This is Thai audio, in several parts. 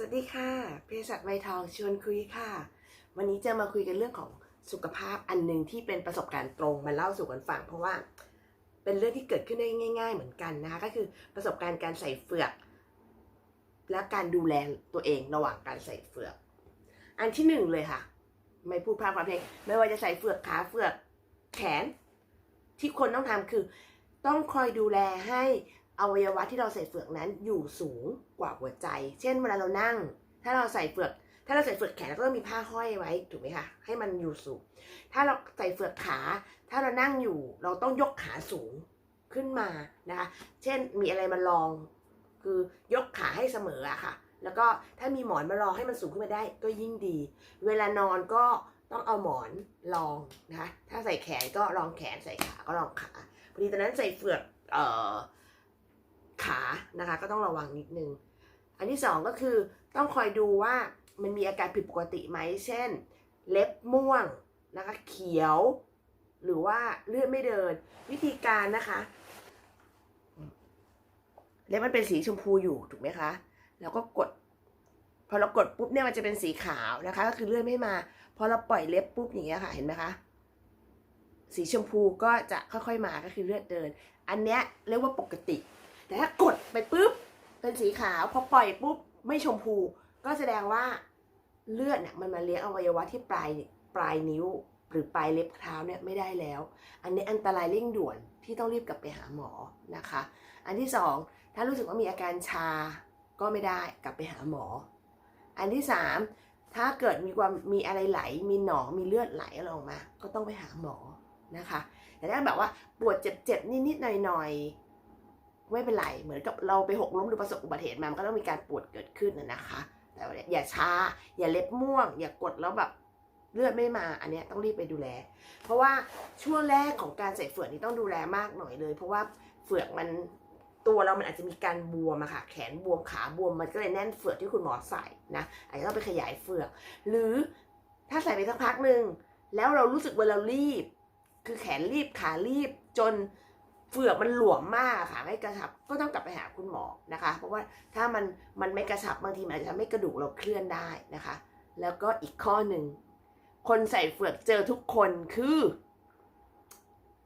สวัสดีค่ะเภสัชไวทองชวนคุยค่ะ วันนี้จะมาคุยกันเรื่องของสุขภาพอันหนึ่งที่เป็นประสบการณ์ตรงมาเล่าสู่กันฟังเพราะว่า เป็นเรื่องที่เกิดขึ้นได้ง่าย ๆ เหมือนกันนะคะก็คือประสบการณ์การใส่เฟือก และการดูแลตัวเองระหว่างการใส่เฟือก อันที่หนึ่งเลยค่ะ ไม่พูดพร่ำเพลงไม่ว่าจะใส่เฟือกขาเฟือกแขน ที่คนต้องทำคือ ต้องคอยดูแลให้ อวัยวะที่เราใส่เฟือกนั้นอยู่สูงกว่าหัวใจ เช่นเวลาเรานั่ง ถ้าเราใส่เฟือก ถ้าเราใส่เฟือกแขนเราก็ต้องมีผ้าห้อยไว้ถูกไหมคะ ให้มันอยู่สูง ถ้าเราใส่เฟือกขา ถ้าเรานั่งอยู่ เราต้องยกขาสูงขึ้นมานะคะ เช่นมีอะไรมารอง คือยกขาให้เสมออะค่ะ แล้วก็ถ้ามีหมอนมารองให้มันสูงขึ้นมาได้ก็ยิ่งดี เวลานอนก็ต้องเอาหมอนรองนะคะ ถ้าใส่แขนก็รองแขน ใส่ขาก็รองขาพอดีตอนนั้นใส่เฟือก เอ่อ ขานะคะ ก็ต้องระวังนิดนึง อันที่สองก็คือต้องคอยดูว่ามันมีอาการผิดปกติไหม เช่น เล็บม่วงนะคะเขียว หรือว่าเลือดไม่เดิน วิธีการนะคะ เล็บมันเป็นสีชมพูอยู่ถูกไหมคะ แล้วก็กด พอเรากดปุ๊บเนี่ยมันจะเป็นสีขาวนะคะ ก็คือเลือดไม่มา พอเราปล่อยเล็บปุ๊บอย่างเงี้ยค่ะ เห็นไหมคะสีชมพูก็จะค่อยๆมาก็คือเลือดเดิน อันเนี้ยเรียกว่าปกติ แต่ถ้ากดไปปุ๊บเป็นสีขาวพอปล่อยปุ๊บไม่ชมพู ก็แสดงว่าเลือดเนี่ยมันมาเลี้ยงอวัยวะที่ปลายปลายนิ้ว หรือปลายเล็บเท้าเนี่ยไม่ได้แล้ว อันนี้อันตรายเร่งด่วนที่ต้องรีบกลับไปหาหมอนะคะ อันที่สองถ้ารู้สึกว่ามีอาการชาก็ไม่ได้กลับไปหาหมอ อันที่สามถ้าเกิดมีความมีอะไรไหล มีหนองมีเลือดไหลอะไรออกมา ก็ต้องไปหาหมอนะคะ แต่ถ้าแบบว่าปวดเจ็บๆนิดๆหน่อยๆ ไม่เป็นไร เหมือนกับเราไปหกล้มหรือประสบอุบัติเหตุมา มันก็ต้องมีการปวดเกิดขึ้นนะนะคะ แต่ว่าอย่าช้า อย่าเล็บม่วง อย่ากดแล้วแบบเลือดไม่มา อันนี้ต้องรีบไปดูแล เพราะว่าช่วงแรกของการใส่เฟือกนี่ต้องดูแลมากหน่อยเลย เพราะว่าเฟือกมันตัวเรามันอาจจะมีการบวมอะค่ะ แขนบวมขาบวม มันก็เลยแน่นเฟือกที่คุณหมอใส่นะ อาจจะต้องไปขยายเฟือก หรือถ้าใส่ไปสักพักหนึ่งแล้วเรารู้สึกว่าเรารีบ คือแขนรีบขารีบจน เฟือกมันหลวมมากอะค่ะไม่กระชับก็ต้องกลับไปหาคุณหมอนะคะ เพราะว่าถ้ามันมันไม่กระชับบางทีมันอาจจะทำให้กระดูกเราเคลื่อนได้นะคะ แล้วก็อีกข้อหนึ่งคนใส่เฟือกเจอทุกคนคือ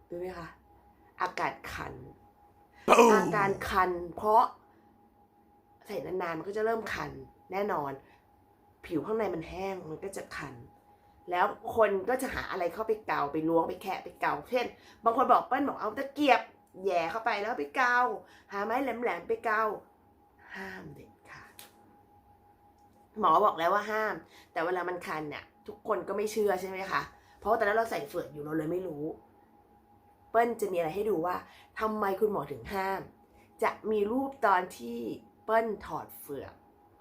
รู้ไหมคะอากาศคัน อาการคัน เพราะใส่นานๆมันก็จะเริ่มคันแน่นอน ผิวข้างในมันแห้งมันก็จะคัน แล้วคนก็จะหาอะไรเข้าไปเกาไปล้วงไปแคะไปเกาเช่น บางคนบอกเปิ้ลบอกเอาตะเกียบแย่เข้าไปแล้วไปเกาหาไม้แหลมๆไปเกาห้ามเด็ดขาดหมอบอกแล้วว่าห้าม แต่เวลามันคันเนี่ยทุกคนก็ไม่เชื่อใช่ไหมคะเพราะาตอนนั้นเราใส่เฟือกอยู่เราเลยไม่รู้ เปิ้ลจะมีอะไรให้ดูว่าทำไมคุณหมอถึงห้าม จะมีรูปตอนที่เปิ้ลถอดเฟือก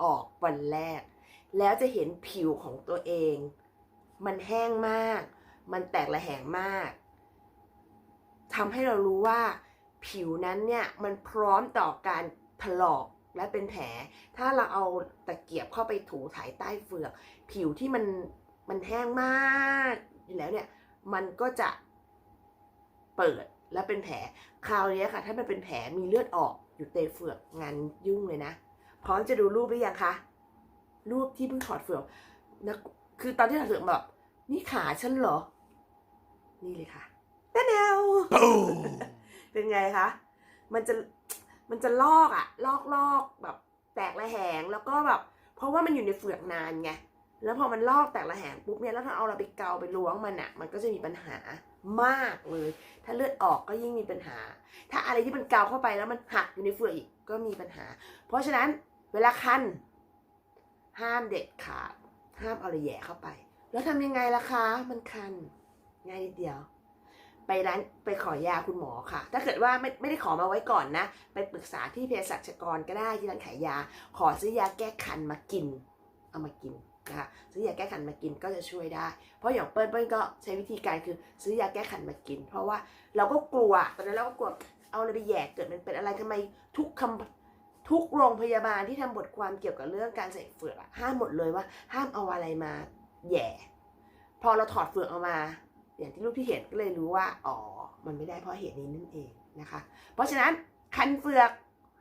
ออกวันแรก แล้วจะเห็นผิวของตัวเอง มันแห้งมาก มันแตกระแหงมากทำให้เรารู้ว่า ผิวนั้นเนี่ยมันพร้อมต่อการถลอกและเป็นแผล ถ้าเราเอาตะเกียบเข้าไปถูถ่ายใต้เฟือก ผิวที่มันมันแห้งมากอยู่แล้วเนี่ย มันก็จะเปิดและเป็นแผล คราวนี้ค่ะ ถ้ามันเป็นแผลมีเลือดออกอยู่เตเฟือกงานยุ่งเลยนะ พร้อมจะดูรูปหรือยังคะ รูปที่เพิ่งถอดเฟือกนะ คือตอนที่ถอดเฟือกแบบ นี่ขาฉันเหรอ นี่เลยค่ะตาแนวเป็นไงคะ มันจะมันจะลอกอะลอกลอกแบบแตกระแหงแล้วก็แบบ เพราะว่ามันอยู่ในเฟือกนานไงแล้วพอมันลอกแตกระแหงปุ๊บเนี่ยแล้วถ้าเอาเราไปเกาไปล้วงมันอะมันก็จะมีปัญหามากเลย ถ้าเลือดออกก็ยิ่งมีปัญหา ถ้าอะไรที่มันเกาเข้าไปแล้วมันหักอยู่ในเฟือกอีกก็มีปัญหา เพราะฉะนั้นเวลาคันห้ามเด็ดขาด ห้ามเอาอะไรแย่เข้าไป แล้วทำยังไงล่ะคะ มันคัน ง่ายนิดเดียว ไปร้านไปขอยาคุณหมอค่ะ ถ้าเกิดว่าไม่ไม่ได้ขอมาไว้ก่อนนะ ไปปรึกษาที่เภสัชกรก็ได้ที่ร้านขายยา ขอซื้อยาแก้คันมากิน เอามากินนะคะซื้อยาแก้คันมากินก็จะช่วยได้ เพราะอย่างเปิ้ลเปิ้ลก็ใช้วิธีการคือซื้อยาแก้คันมากิน เพราะว่าเราก็กลัวตอนนั้นเราก็กลัวเอาอะไรไปแย่เกิดมันเป็นอะไรทำไมทุกคำ ทุกโรงพยาบาลที่ทำบทความเกี่ยวกับเรื่องการใส่เฟือกห้ามหมดเลยว่า ห้ามเอาอะไรมาแย่ พอเราถอดเฟือกออกมา อย่างที่รูปที่เห็นก็เลยรู้ว่าอ๋อมันไม่ได้เพราะเหตุนี้นั่นเองนะคะ เพราะฉะนั้นคันเฟือก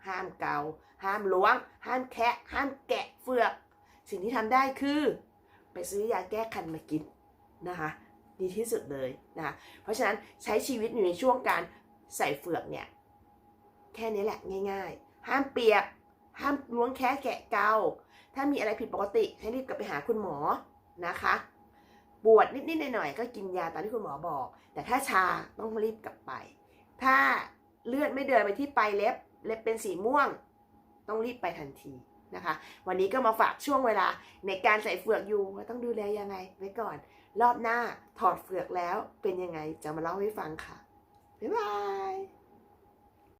ห้ามเกา ห้ามล้วง ห้ามแคะห้ามแกะเฟือก สิ่งที่ทำได้คือ ไปซื้อยาแก้คันมากินนะคะดีที่สุดเลยนะคะเพราะฉะนั้นใช้ชีวิตอยู่ในช่วงการใส่เฟือกเนี่ย แค่นี้แหละง่าย ๆ ห้ามเปียก ห้ามล้วงแค่แกะเกา ถ้ามีอะไรผิดปกติให้รีบกลับไปหาคุณหมอนะคะ ปวดนิดๆหน่อยๆก็กินยาตามที่คุณหมอบอก แต่ถ้าชาต้องรีบกลับไป ถ้าเลือดไม่เดินไปที่ปลายเล็บ เล็บเป็นสีม่วง ต้องรีบไปทันทีนะคะ วันนี้ก็มาฝากช่วงเวลาในการใส่เฟือกอยู่ว่าต้องดูแลยังไงไว้ก่อน รอบหน้าถอดเฟือกแล้วเป็นยังไงจะมาเล่าให้ฟังค่ะ บ๊ายบาย